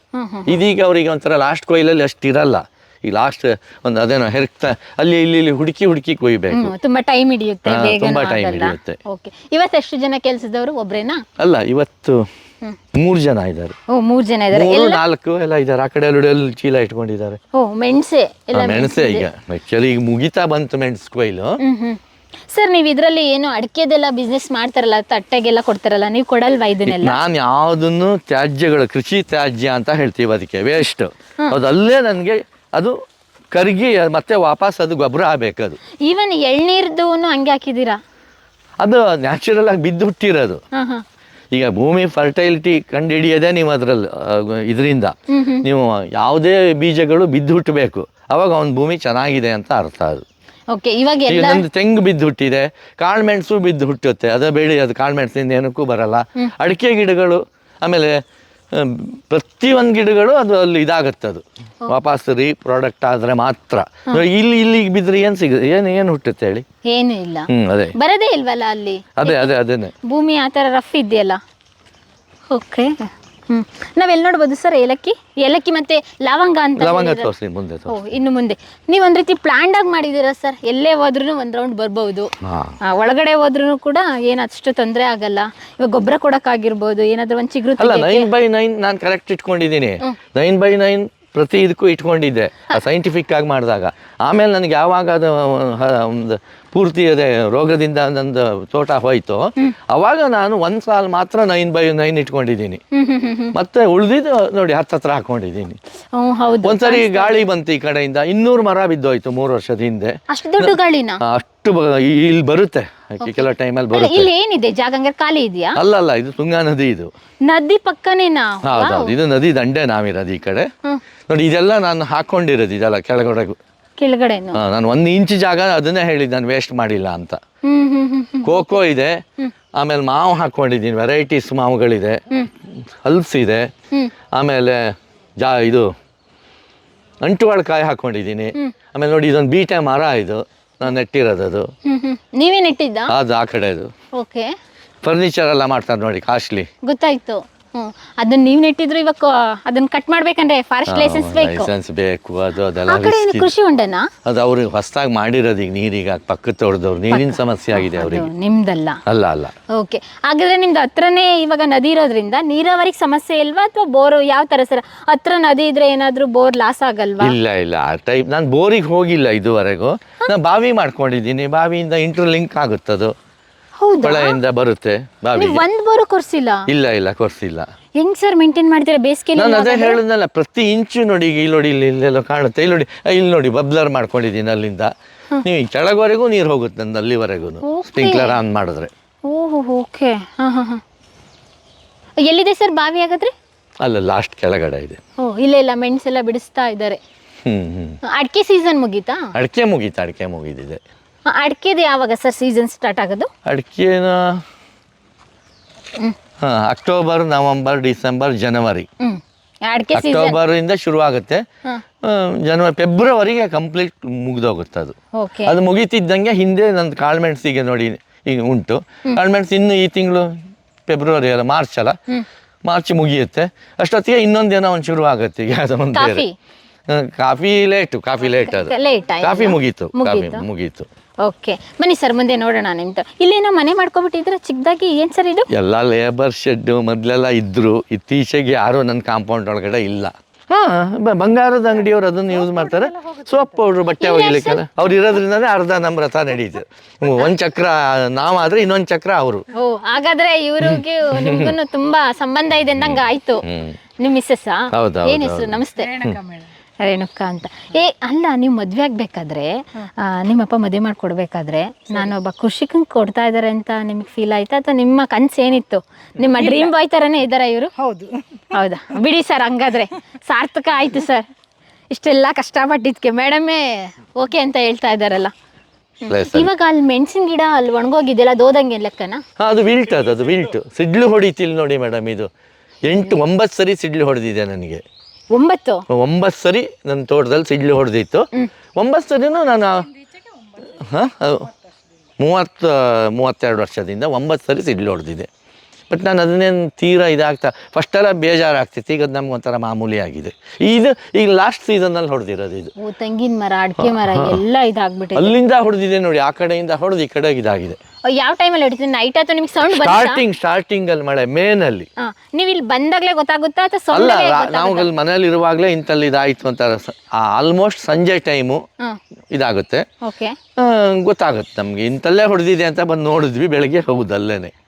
ಇದೀಗ ಅವರಿಗೆ ಒಂಥರ ಲಾಸ್ಟ್ ಕೊಯ್ಲಲ್ಲಿ ಅಷ್ಟು ಇರಲ್ಲ ಈ ಲಾಸ್ಟ್ ಒಂದು ಅದೇನೋ ಹೆರ್ಕ್ತ ಅಲ್ಲಿ ಇಲ್ಲಿ ಇಲ್ಲಿ ಹುಡುಕಿ ಹುಡುಕಿ ಕೊಯ್ಬೇಕು. ತುಂಬಾ ಟೈಮ್ ಹಿಡಿಯುತ್ತೆ ತುಂಬಾ ಟೈಮ್ ಹಿಡಿಯುತ್ತೆ. ಓಕೆ ಇವತ್ತು ಎಷ್ಟು ಜನ ಕೆಲಸದವರು? ಒಬ್ರೇನಾ? ಅಲ್ಲ ಇವತ್ತು ಮೂರ್ ಜನ ಇದ್ದಾರೆ. ಓ ಮೂರ್ ಜನ ಇದ್ದಾರೆ. ನಾಲ್ಕು ಎಲ್ಲ ಇದ್ದಾರೆ. ಆ ಕಡೆ ಎರಡು ಚೀಲ ಇಟ್ಕೊಂಡಿದ್ದಾರೆ. ಓ ಮೆಣಸೆ ಮೆಣಸೆ ಈಗ. ಆಕ್ಚುಲಿ ಈಗ ಮುಗಿತಾ ಬಂತು ಮೆಣಸು ಕೊಯ್ಲು. ಸರ್ ನೀವು ಇದರಲ್ಲಿ ಏನು ಅಡಿಕೆದೆಲ್ಲ ಬಿಸ್ನೆಸ್ ಮಾಡ್ತಾರಲ್ಲ ತಟ್ಟೆಗೆಲ್ಲ ಕೊಡ್ತಾರಲ್ಲ ನೀವು ಕೊಡಲ್ವಾ ಇದನ್ನೆಲ್ಲ? ನಾನು ಯಾವುದನ್ನು ತ್ಯಾಜ್ಯಗಳು ಕೃಷಿ ತ್ಯಾಜ್ಯ ಅಂತ ಹೇಳ್ತೀವಿ ಅದಕ್ಕೆ ವೇಸ್ಟ್ ಅದಲ್ಲೇ ನನಗೆ ಅದು ಕರಗಿ ಮತ್ತೆ ವಾಪಸ್ ಅದು ಗೊಬ್ಬರ ಆಗಬೇಕು ಅದು. ಈವನ್ ಎಳ್ನೀರ್ದು ಹಂಗೆ ಹಾಕಿದ್ದೀರಾ? ಅದು ನ್ಯಾಚುರಲ್ ಆಗಿ ಬಿದ್ದು ಹುಟ್ಟಿರೋದು. ಈಗ ಭೂಮಿ ಫರ್ಟೈಲಿಟಿ ಕಂಡುಹಿಡಿಯೋದೇ ನೀವು ಅದರಲ್ಲಿ ಇದರಿಂದ ನೀವು ಯಾವುದೇ ಬೀಜಗಳು ಬಿದ್ದು ಹುಟ್ಟಬೇಕು. ಅವಾಗ ಒಂದು ಭೂಮಿ ಚೆನ್ನಾಗಿದೆ ಅಂತ ಅರ್ಥ ಅದು. ಓಕೆ ಇವಾಗ ಈಗ ಎಲ್ಲ ನಂದು ತೆಂಗು ಬಿದ್ದು ಹುಟ್ಟಿದೆ ಕಾಳುಮೆಣಸು ಬಿದ್ದು ಹುಟ್ಟುತ್ತೆ ಅದು ಬೆಳೆ ಅದು ಕಾಳುಮೆಣಸಿಂದ ಏನಕ್ಕೂ ಬರಲ್ಲ. ಅಡಿಕೆ ಗಿಡಗಳು ಆಮೇಲೆ ಪ್ರತಿ ಪ್ರತಿಯೊಂದು ಗಿಡಗಳು ಅದು ಅಲ್ಲಿ ಇದಾಗತ್ತೆ ಅದು. ವಾಪಸ್ ರೀ ಪ್ರಾಡಕ್ಟ್ ಆದರೆ ಮಾತ್ರ. ಇಲ್ಲಿ ಇಲ್ಲಿ ಬಿದ್ರೆ ಏನು ಸಿಗುತ್ತೆ ಏನು ಏನು ಹುಟ್ಟುತ್ತೆ ಹೇಳಿ? ಏನು ಇಲ್ಲ. ಹ್ಞೂ ಅದೇ. ಬರದೇ ಇಲ್ವಲ್ಲ ಅಲ್ಲಿ? ಅದೇ ಅದೇ ಅದೇನೆ. ಭೂಮಿ ಆ ಥರ ರಫ್ ಇದೆಯಲ್ಲ? ಓಕೆ ಹ್ಮ್. ನಾವೆಲ್ಲಿ ನೋಡ್ಬೋದು ಸರ್ ಏಲಕ್ಕಿ? ಏಲಕ್ಕಿ ಮತ್ತೆ ಲವಂಗ ಅಂತ ಲವಂಗ ತೋರಿಸಿ ಮುಂದೆ ಓ ತೋರಿಸಿ ಇನ್ನು ಮುಂದೆ. ನೀವು ಒಂದ್ ರೀತಿ ಪ್ಲಾನ್ಡ್ ಆಗಿ ಮಾಡಿದ್ದೀರಾ ಸರ್? ಎಲ್ಲೇ ಹೋದ್ರೂ ಒಂದ್ ರೌಂಡ್ ಬರ್ಬೋದು. ಹಾಂ. ಆ, ಒಳಗಡೆ ಹೋದ್ರೂ ಕೂಡ ಏನ್ ಅಷ್ಟು ತೊಂದರೆ ಆಗಲ್ಲ. ಇವಾಗ ಗೊಬ್ಬರ ಕೊಡಕ್ಕಾಗಿರ್ಬೋದು ಏನಾದ್ರು ಒಂದ್ ಚಿಗುರು ಅಲ್ಲ ತೆಗಿಯಕ್ಕೆ. ನೈನ್ ಬೈ ನೈನ್ ನಾನು ಕರೆಕ್ಟ್ ಇಟ್ಕೊಂಡಿದ್ದೀನಿ. ನೈನ್ ಬೈ ನೈನ್ ಪ್ರತಿ ಇದಕ್ಕೂ ಇಟ್ಕೊಂಡಿದ್ದೆ. ಸೈಂಟಿಫಿಕ್ ಆಗಿ ಮಾಡಿದಾಗ. ಆಮೇಲೆ ನನಗೆ ಯಾವಾಗ ಅದು ಹ- ಒಂದು ಪೂರ್ತಿ ಅದೇ ರೋಗದಿಂದ ನಂದು ತೋಟ ಹೋಯ್ತು ಅವಾಗ ನಾನು ಒಂದು ಸಾಲ ಮಾತ್ರ ನೈನ್ ಬೈ ನೈನ್ ಇಟ್ಕೊಂಡಿದ್ದೀನಿ. ಹ್ಮ್ ಹ್ಮ್ ಹ್ಮ್ ಹ್ಮ್. ಮತ್ತೆ ಉಳಿದಿದ್ದು ನೋಡಿ ಹತ್ತತ್ರ ಹಾಕೊಂಡಿದ್ದೀನಿ. ಹ್ಮ್ ಹೌದು. ಒಂದ್ಸರಿ ಗಾಳಿ ಬಂತು ಈ ಕಡೆಯಿಂದ. ಇನ್ನೂರು ಮರ ಬಿದ್ದೋಯ್ತು ಮೂರು ವರ್ಷದ ಹಿಂದೆ. ಅಷ್ಟು ದೊಡ್ಡ ಗಾಳಿನ? ಆ, ಅಷ್ಟು ಇಲ್ಲಿ ಬರುತ್ತೆ. ಕೆಲವು ಟೈಮಲ್ಲಿ ಅಲ್ಲ, ಬರುತ್ತೆ. ಇಲ್ಲಿ ಏನಿದೆ? ಜಾಗ ಹಂಗಾರೆ ಖಾಲಿ ಇದೆಯಾ? ಅಲ್ಲ ಅಲ್ಲ ಇದು ತುಂಗಾ ನದಿ ಇದು. ನದಿ ಪಕ್ಕನೇನಾ ಹೌದೌದು ಇದು ನದಿ ದಂಡೆ ನಾವಿರೋದು ಈ ಕಡೆ. ನೋಡಿ ಇದೆಲ್ಲ ನಾನು ಹಾಕೊಂಡಿರೋದು ಇದೆಲ್ಲ ಕೆಳಗಡೆ. ಕೆಳಗಡೆ ನಾನು ಒಂದು ಇಂಚ್ ಜಾಗ ಅದನ್ನೇ ಹೇಳಿದ್ದು ನಾನು ವೇಸ್ಟ್ ಮಾಡಿಲ್ಲ ಅಂತ. ಕೋಕೋ ಇದೆ. ಆಮೇಲೆ ಮಾವು ಹಾಕೊಂಡಿದ್ದೀನಿ ವೆರೈಟೀಸ್ ಮಾವುಗಳಿದೆ. ಹಲ್ಸ್ ಇದೆ. ಆಮೇಲೆ ಜಾ ಇದು ಅಂಟುವಾಳಕಾಯಿ ಹಾಕೊಂಡಿದ್ದೀನಿ. ಆಮೇಲೆ ನೋಡಿ ಇದೊಂದು ಬೀಟೆ ಮರ ಇದು. ನಾನು ನೆಟ್ಟಿರೋದು ಅದು. ಹ್ಮ್ ಹ್ಮ್. ನೀವೇ ನೆಟ್ಟಿದ್ದ? ಅದು ಆ ಕಡೆದು. ಓಕೆ ಫರ್ನಿಚರ್ ಎಲ್ಲ ಮಾಡ್ತಾರೆ ನೋಡಿ ಕಾಸ್ಟ್ಲಿ ಗೊತ್ತಾಯ್ತು. ಹ್ಮ್ ಅದನ್ನ ನೀವ್ ನೆಟ್ಟಿದ್ರು ಇವಾಗ ಅದನ್ನ ಕಟ್ ಮಾಡ್ಬೇಕಂದ್ರೆ ಫಾರೆಸ್ಟ್ ಲೈಸೆನ್ಸ್ ಬೇಕು. ಲೈಸೆನ್ಸ್ ಬೇಕು ಅದು ಅದೆಲ್ಲ ಆ ಕಡೆ ಏನು risk ಇದೆ. ಕೃಷಿ ಹೊಂಡನಾ ಅದು ಅವ್ರಿಗೆ ಹೊಸದಾಗಿ ಮಾಡಿರೋದು ಈಗ ನೀರೀಗ ಪಕ್ಕದ ತೋಟದವ್ರು. ನೀರಿನ ಸಮಸ್ಯೆ ಆಗಿದೆ ಅದು ಅವರಿಗೆ. ನಿಮ್ದಲ್ಲ? ಅಲ್ಲ ಅಲ್ಲ. ಓಕೆ ಹಾಗಾದ್ರೆ ನಿಮ್ದು ಹತ್ರನೇ ಇವಾಗ ನದಿ ಇರೋದ್ರಿಂದ ನೀರಾವರಿಗೆ ಸಮಸ್ಯೆ ಇಲ್ವಾ ಅಥವಾ ಬೋರ್ ಯಾವ ತರ ಸರ್? ಹತ್ರ ನದಿ ಇದ್ರೆ ಏನಾದ್ರೂ ಬೋರ್ ಲಾಸ್ ಆಗಲ್ವಾ? ಇಲ್ಲ ಇಲ್ಲ. ಆ ಟೈಪ್ ನಾನು ಬೋರಿಗೆ ಹೋಗಿಲ್ಲ ಇದುವರೆಗೂ. ನಾನು ಬಾವಿ ಮಾಡ್ಕೊಂಡಿದ್ದೀನಿ. ಬಾವಿಯಿಂದ ಇಂಟರ್ ಲಿಂಕ್ ಆಗುತ್ತದು. ಹೊಳೆಯಿಂದ ಬರುತ್ತೆ ನೀವು ಒಂದ್ ಬೋರು ಕೊರ್ಸಿಲ್ಲ? ಇಲ್ಲ ಇಲ್ಲ ಕೊರ್ಸಿಲ್ಲ. ಹೆಂಗ್ ಸರ್ ಮೇಂಟೈನ್ ಮಾಡ್ತೀರಾ ಬೇಸಿಗೆ ನಾನು ಅದೇ ಹೇಳಿದ್ನಲ್ಲ ಪ್ರತಿ ಇಂಚು ನೋಡಿ ಈಗ ಇಲ್ಲಿ ನೋಡಿ ಇಲ್ಲಿ ಇಲ್ಲೆಲ್ಲ ಕಾಣುತ್ತೆ. ಇಲ್ಲಿ ನೋಡಿ ಆ, ಇಲ್ಲಿ ನೋಡಿ ಬಬ್ಲರ್ ಮಾಡ್ಕೊಂಡಿದ್ದೀನಿ ಅಲ್ಲಿಂದ. ನೀವು ಈ ಕೆಳಗವರೆಗೂ ನೀರು ಹೋಗುತ್ತೆ ನಂದು ಅಲ್ಲಿವರೆಗೂ. Okay. ಸ್ಪ್ರಿಂಕ್ಲರ್ ಆನ್ ಮಾಡಿದ್ರೆ. ಓಹೋ ಓಕೆ. ಹಾ ಹಾ ಹಾ. ಎಲ್ಲಿದೆ ಸರ್ ಬಾವಿ ಹಾಗಾದ್ರೆ? ಅಲ್ಲ ಲಾಸ್ಟ್ ಕೆಳಗಡೆ ಇದೆ. ಓ ಇಲ್ಲ ಇಲ್ಲ ಮೆಣಸೆಲ್ಲ ಬಿಡಿಸ್ತಾ ಇದ್ದಾರೆ. ಹ್ಞೂ ಹ್ಞೂ ಅಡಿಕೆ ಸೀಸನ್ ಮುಗೀತಾ? ಅಡಿಕೆ ಮುಗೀತಾ ಅಡಿಕೆ ಮುಗಿದಿದೆ. ಅಡಿಕೆದು ಯಾವಾಗ ಸರ್ ಸೀಸನ್ ಸ್ಟಾರ್ಟ್ ಆಗೋದು? ಅಡಿಕೆನ ಹಾಂ ಅಕ್ಟೋಬರ್ ನವಂಬರ್ ಡಿಸೆಂಬರ್ ಜನವರಿ ಅಡಿಕೆ ಸೀಸನ್ ಅಕ್ಟೋಬರ್ ಇಂದ ಶುರು ಆಗುತ್ತೆ ಜನವರಿ ಫೆಬ್ರವರಿಗೆ ಕಂಪ್ಲೀಟ್ ಮುಗ್ದೋಗುತ್ತೆ ಅದು. ಓಕೆ. ಅದು ಮುಗೀತಿದ್ದಂಗೆ ಹಿಂದೆ ನಂದು ಕಾಳ್ಮೆಣಸಿಗೆ ನೋಡಿ ಈಗ ಉಂಟು. ಕಾಳ್ಮೆಣ್ಸು ಇನ್ನು ಈ ತಿಂಗಳು ಫೆಬ್ರವರಿ ಅಲ್ಲ ಮಾರ್ಚ್ ಅಲ್ಲ. ಮಾರ್ಚ್ ಮುಗಿಯುತ್ತೆ. ಅಷ್ಟೊತ್ತಿಗೆ ಇನ್ನೊಂದೇನೋ ಒಂದು ಶುರು ಆಗುತ್ತೆ ಈಗ ಅದು ಒಂದು coffee. Coffee late coffee late ಅದು. ಲೇಟ್ ಕಾಫಿ ಮುಗೀತು ಕಾಫಿ ಮುಗೀತು. ಓಕೆ ಬನ್ನಿ ಸರ್ ಮುಂದೆ ನೋಡೋಣ ನಿಮ್ದು. ಇಲ್ಲೇನೋ ಮನೆ ಮಾಡ್ಕೊಬಿಟ್ಟಿದ್ರೆ ಚಿಕ್ಕದಾಗಿ ಏನ್ ಸರ್ ಇದು? ಎಲ್ಲ ಲೇಬರ್ ಶೆಡ್ ಮೊದಲೆಲ್ಲ ಇದ್ರು. ಇತ್ತೀಚೆಗೆ ಯಾರು ನನ್ನ ಕಾಂಪೌಂಡ್ ಒಳಗಡೆ ಇಲ್ಲ. ಹಾ ಬ- ಬಂಗಾರದ ಅಂಗಡಿಯವರು ಅದನ್ನ ಯೂಸ್ ಮಾಡ್ತಾರೆ. ಸೋಪ್ ಪೌಡ್ರ್ ಬಟ್ಟೆ ಒಗಿಲಿಕ್ಕೆಲ್ಲ ಅವ್ರು ಇರೋದ್ರಿಂದನೇ ಅರ್ಧ ನಮ್ಮ ರಥ ನಡೀತು. ಒಂದು ಚಕ್ರ ನಾವಾದ್ರೆ ಇನ್ನೊಂದ್ ಚಕ್ರ ಅವರು. ಓ ಹಾಗಾದ್ರೆ ಇವ್ರಿಗೆ ನಿಮ್ಗೂ ತುಂಬಾ ಸಂಬಂಧ ಇದೆ ಅಂದಂಗ ಆಯ್ತು. ನಿಮ್ ಮಿಸ್ಸಸ್ ಹೌದು, ಹೌದು, ಏನ್ ಹೆಸರು? ನಮಸ್ತೆ. ರೇಣುಕಾ ಅಂತ. ಏ ಅಲ್ಲ ನೀವು ಮದ್ವೆ ಆಗ್ಬೇಕಾದ್ರೆ ಆ, ನಿಮ್ಮಪ್ಪ ಮದುವೆ ಮಾಡ್ಕೊಡ್ಬೇಕಾದ್ರೆ ನಾನೊಬ್ಬ ಕೃಷಿಕಂಗೆ ಕೊಡ್ತಾ ಇದಾರೆ ಅಂತ ನಿಮ್ಗೆ ಫೀಲ್ ಆಯ್ತಾ? ಅಥವಾ ನಿಮ್ಮ ಕನ್ಸು ಏನಿತ್ತು? ನಿಮ್ಮ ಡ್ರೀಮ್ ಬಾಯ್ ತರನೇ ಇದಾರ ಇವರು? ಹೌದು. ಹೌದಾ? ಬಿಡಿ ಸರ್ ಹಂಗಾದ್ರೆ. ಸಾರ್ಥಕ ಆಯ್ತು ಸರ್. ಇಷ್ಟೆಲ್ಲ ಕಷ್ಟಪಟ್ಟಿದ್ಕೆ. ಮೇಡಮೇ ಓಕೆ ಅಂತ ಹೇಳ್ತಾ ಇದಾರಲ್ಲ. ಪ್ಲೇಸ್ ಇವಾಗ ಅಲ್ಲಿ ಮೆಣಸಿನ ಗಿಡ ಅಲ್ಲಿ ಒಣಗೋಗಿದೆಯಲ್ಲ ದೋದಂಗೆ ಲೆಕ್ಕನ? ಹಾ ಅದು ವಿಲ್ಟ್ ಅದು ಅದು ವಿಲ್ಟ್ ಸಿಡ್ಲು ಹೊಡಿತಿಲ್ ನೋಡಿ ಮೇಡಮ್ ಇದು. ಎಂಟು ಒಂಬತ್ತು ಸರಿ ಸಿಡ್ಲು ಹೊಡೆದಿದೆ ನನಗೆ. ಒಂಬತ್ತು. ಒಂಬತ್ತು ಸರಿ ನನ್ನ ತೋಟದಲ್ಲಿ ಸಿಡ್ಲು ಹೊಡೆದಿತ್ತು. ಒಂಬತ್ತು ಸರಿನೂ ನಾನು ಹಾಂ ಮೂವತ್ತು ಮೂವತ್ತೆರಡು ವರ್ಷದಿಂದ ಒಂಬತ್ತು ಸರಿ ಸಿಡ್ಲು ಹೊಡೆದಿದೆ. ಬಟ್ ನಾನು ಅದನ್ನೇನು ತೀರಾ ಇದಾಗ್ತಾ ಫಸ್ಟೆಲ್ಲ ಬೇಜಾರಾಗ್ತಿತ್ತು. ಈಗ ಅದು ನಮ್ಗೆ ಒಂಥರ ಮಾಮೂಲಿ ಆಗಿದೆ. ಇದು ಈಗ ಲಾಸ್ಟ್ ಸೀಸನಲ್ಲಿ ಹೊಡೆದಿರೋದು ಇದು. ತೆಂಗಿನ ಮರ ಅಡಿಕೆ ಮರ ಎಲ್ಲ ಇದಾಗ್ಬಿಟ್ಟು ಅಲ್ಲಿಂದ ಹೊಡೆದಿದೆ ನೋಡಿ ಆ ಕಡೆಯಿಂದ ಹೊಡೆದು ಈ ಕಡೆಗೆ ಇದಾಗಿದೆ. ಯಾವ ಟೈಮಲ್ಲಿ ಹೊಡಿತೀನಿ? ನೈಟ್ ಅಥವಾ ನಿಮ್ಗೆ ಸೌಂಡ್ ಬಂತಾ ಸ್ಟಾರ್ಟಿಂಗ್ ಅಲ್ಲಿ ಮಳೆ ಮೇನ್ ಅಲ್ಲಿ. ನೀವು ಇಲ್ಲಿ ಬಂದಾಗ್ಲೇ ಗೊತ್ತಾಗುತ್ತಾ ಅಥವಾ ಅಲ್ಲ ಸೌಂಡ್ ರಾ- ನಾವು ಅಲ್ಲಿ ಮನೇಲಿ ಇರುವಾಗಲೇ ಇಂಥಲ್ಲಿ ಇದಾಯಿತು ಅಂತ ಆಲ್ಮೋಸ್ಟ್ ಸಂಜೆ ಟೈಮು ಹಾ. ಇದಾಗುತ್ತೆ. ಓಕೆ ಆ, ಗೊತ್ತಾಗುತ್ತೆ ನಮಗೆ. ಇಂತಲ್ಲೇ ಹೊಡೆದಿದೆ ಅಂತ ಬಂದು ನೋಡಿದ್ವಿ ಬೆಳಗ್ಗೆ ಹೋಗುದು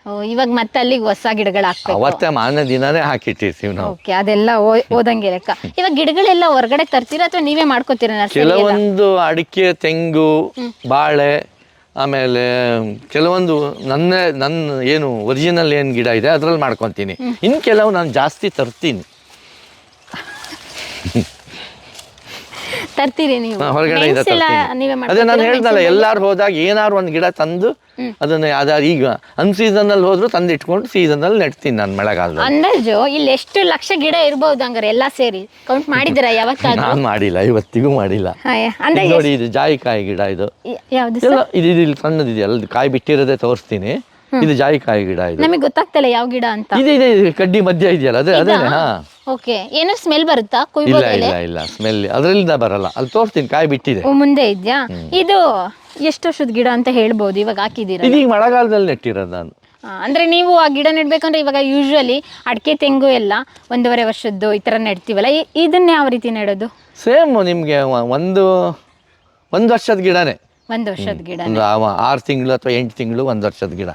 ಓ ಇವಾಗ ಮತ್ತೆ ಅಲ್ಲಿಗೆ ಹೊಸ ಗಿಡಗಳು ಹಾಕ್ಬೇಕು. ಅವತ್ತೇ ಮಾರನೇ ದಿನನೇ ಹಾಕಿಟ್ಟಿರ್ತೀವಿ ನಾವು. ಓಕೆ ಅದೆಲ್ಲ ಓ- ಓದಂಗೆ ಲೆಕ್ಕ. ಇವಾಗ ಗಿಡಗಳೆಲ್ಲ ಹೊರಗಡೆ ತರ್ತೀರಾ ಅಥವಾ ನೀವೇ ಮಾಡ್ಕೋತೀರಾ ನರ್ಸರಿ ಕೆಲವೊಂದು ಅಡಿಕೆ ತೆಂಗು ಬಾಳೆ ಆಮೇಲೆ ಕೆಲವೊಂದು ನನ್ನ ನನ್ನ ಏನು ಒರಿಜಿನಲ್ ಏನು ಗಿಡ ಇದೆ ಅದ್ರಲ್ಲಿ ಮಾಡ್ಕೊತೀನಿ. ಇನ್ನು ಕೆಲವು ನಾನು ಜಾಸ್ತಿ ತರ್ತೀನಿ. ತರ್ತೀರಿ ನೀವು. ಹಾ, ಹೊರಗಡೆಯಿಂದ ಮೆಣಸೆಲ್ಲ ತರ್ತೀನಿ. ನೀವೇ ಅದೇ ನಾನು ಮಾಡ್ಕೊತೀರಾ? ಹೇಳ್ದಲ್ಲ ಎಲ್ಲಾರು ಹೋದಾಗ ಏನಾರು ಒಂದು ಗಿಡ ತಂದು ಅದನ್ನ ಅದಾದ ಈಗ ಅನ್ ಸೀಸನಲ್ಲಿ ಹೋದ್ರು ತಂದು ಇಟ್ಕೊಂಡು ಸೀಸನಲ್ಲಿ ನೆಡ್ತೀನಿ ನಾನು ಮಳೆಗಾಲದಲ್ಲಿ. ಅಂದಾಜು ಇಲ್ಲಿ ಎಷ್ಟು ಲಕ್ಷ ಗಿಡ ಇರ್ಬೋದು ಹಂಗಾರೆ ಎಲ್ಲಾ ಸೇರಿ. ಕೌಂಟ್ ಮಾಡಿದಿರಾ ಯಾವತ್ತಾದ್ರೂ? ನಾನು ಮಾಡಿಲ್ಲ ಇವತ್ತಿಗೂ ಮಾಡಿಲ್ಲ. ಇದು ನೋಡಿ ಇದು ಜಾಯಿಕಾಯಿ ಗಿಡ ಇದು. ಯ- ಯಾವ್ದು ಎಲ್ಲ ಇದು ಇದು ಇಲ್ಲಿ ಸಣ್ಣದಿದೆಯಲ್ಲ ಇದು ಕಾಯಿ ಬಿಟ್ಟಿರೋದೇ ತೋರಿಸ್ತೀನಿ. ಇದು ಜಾಯಿಕಾಯಿ ಗಿಡ ಇದು. ನಮಗೆ ಗೊತ್ತಾಗ್ತಿಲ್ಲ ಯಾವ ಗಿಡ ಅಂತ. ಇದೆ ಇದೆ ಇದು. ಕಡ್ಡಿ ಮಧ್ಯ ಇದೆಯಲ್ಲ ಅದೇ ಅದೇ ಹಾ. ಓಕೆ. ಏನೋ ಸ್ಮೆಲ್ ಬರುತ್ತಾ? ಇಲ್ಲ ಕುಯ್ಬೋದಲ್ಲೇ ಇಲ್ಲ ಇಲ್ಲ. ಸ್ಮೆಲ್ ಅದರಿಂದ ಬರಲ್ಲ. ಅಲ್ಲಿ ತೋರಿಸ್ತೀನಿ ಕಾಯಿ ಬಿಟ್ಟಿದೆ. ಓ ಮುಂದೆ ಇದ್ಯಾ? ಇದು ಎಷ್ಟು ವರ್ಷದ ಗಿಡ ಅಂತ ಹೇಳ್ಬೋದು ಇವಾಗ ಹಾಕಿದ್ದೀರಾ? ಇದು ಈಗ ಮಳೆಗಾಲದಲ್ಲಿ ನೆಟ್ಟಿರೋದು ನಾನು. ಆ, ಅಂದ್ರೆ ನೀವು ಆ ಗಿಡ ನೆಡ್ಬೇಕಂದ್ರೆ ಇವಾಗ ಯೂಶುವಲಿ ಅಡಿಕೆ ತೆಂಗು ಎಲ್ಲ ಒಂದೂವರೆ ವರ್ಷದ್ದು ಈ ತರ ನೆಡ್ತೀವಲ್ಲ. ಇ- ಇದನ್ನ ಯಾವ ರೀತಿ ನೆಡೋದು? ಸೇಮ್ ನಿಮಗೆ ಒಂದು ಒಂದು ವರ್ಷದ ಗಿಡನೇ. ಒಂದು ವರ್ಷದ ಗಿಡ ಒಂದು ಆರು ತಿಂಗಳು ಅಥವಾ ಎಂಟು ತಿಂಗಳು ಒಂದು ವರ್ಷದ ಗಿಡ.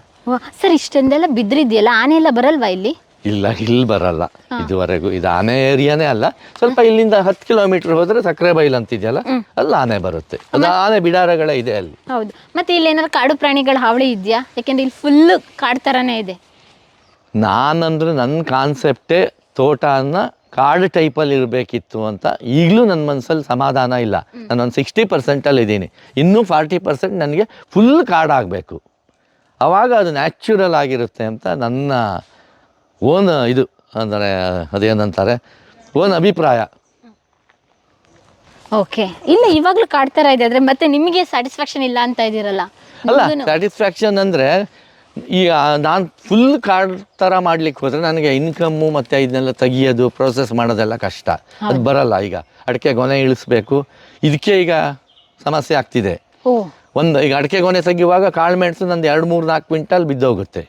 ಸರ್ ಇಷ್ಟೊಂದೆಲ್ಲ ಬಿದ್ರಿದ್ಯಲ್ಲ ಆನೆ ಎಲ್ಲ ಬರಲ್ವಾ ಇಲ್ಲಿ? ಇಲ್ಲ ಇಲ್ಲಿ ಬರಲ್ಲ. ಇದುವರೆಗೂ ಇದು ಆನೆ ಏರಿಯಾನೇ ಅಲ್ಲ. ಸ್ವಲ್ಪ ಇಲ್ಲಿಂದ ಹತ್ತು ಕಿಲೋಮೀಟರ್ ಹೋದ್ರೆ ಸಕ್ಕರೆ ಬೈಲ್ ಅಂತಿದೆಯಲ್ಲ ಅಲ್ಲಿ ಆನೆ ಬರುತ್ತೆ. ಅದು ಆನೆ ಬಿಡಾರಗಳೇ ಇದೆ ಅಲ್ಲಿ. ಹೌದು. ಮತ್ತೆ ಇಲ್ಲಿ ಏನಾದ್ರು ಕಾಡು ಪ್ರಾಣಿಗಳ ಹಾವಳಿ ಇದೆಯಾ? ಯಾಕೆಂದ್ರೆ ಇಲ್ಲಿ ಫುಲ್ ಕಾಡು ಥರನೇ ಇದೆ. ನಾನಂದ್ರೆ ನನ್ನ ಕಾನ್ಸೆಪ್ಟೇ ತೋಟನ ಕಾಡು ಟೈಪಲ್ಲಿ ಇರಬೇಕಿತ್ತು ಅಂತ ಈಗಲೂ ನನ್ನ ಮನಸ್ಸಲ್ಲಿ ಸಮಾಧಾನ ಇಲ್ಲ. ನಾನು ಒಂದು ಸಿಕ್ಸ್ಟಿ ಪರ್ಸೆಂಟಲ್ಲಿ ಇದ್ದೀನಿ ಇನ್ನೂ ಫಾರ್ಟಿ ಪರ್ಸೆಂಟ್ ನನಗೆ ಫುಲ್ ಕಾಡಾಗಬೇಕು. ಆವಾಗ ಅದು ನ್ಯಾಚುರಲ್ ಆಗಿರುತ್ತೆ ಅಂತ ನನ್ನ ಓನ್ ಇದು ಅಂದರೆ ಅದೇನಂತಾರೆ ಓನ್ ಅಭಿಪ್ರಾಯ. ಓಕೆ. ಇಲ್ಲ ಇವಾಗಲೂ ಕಾರ್ಡ್ ಥರ ಇದೆ ಆದ್ರೆ ಮತ್ತೆ ನಿಮಗೆ ಸ್ಯಾಟಿಸ್ಫ್ಯಾಕ್ಷನ್ ಇಲ್ಲ ಅಂತ ಇದ್ದೀರಲ್ಲ? ಅಲ್ಲ ಸ್ಯಾಟಿಸ್ಫ್ಯಾಕ್ಷನ್ ಅಂದರೆ ಈಗ ನಾನು ಫುಲ್ ಕಾರ್ಡ್ ಥರ ಮಾಡ್ಲಿಕ್ಕೆ ಹೋದರೆ ನನಗೆ ಇನ್ಕಮ್ಮು ಮತ್ತು ಇದನ್ನೆಲ್ಲ ತೆಗಿಯೋದು ಪ್ರೋಸೆಸ್ ಮಾಡೋದೆಲ್ಲ ಕಷ್ಟ. ಅದು ಬರಲ್ಲ ಈಗ. ಅಡಿಕೆ ಗೊನೆ ಇಳಿಸ್ಬೇಕು. ಇದಕ್ಕೆ ಈಗ ಸಮಸ್ಯೆ ಆಗ್ತಿದೆ. ಒಂದು ಈಗ ಅಡಿಕೆ ಗೊನೆ ತೆಗಿಯುವಾಗ ಕಾಳು ಮೆಣಸು ನಂದು ಎರಡು ಮೂರು ನಾಲ್ಕು ಕ್ವಿಂಟಲ್ ಬಿದ್ದೋಗುತ್ತೆ.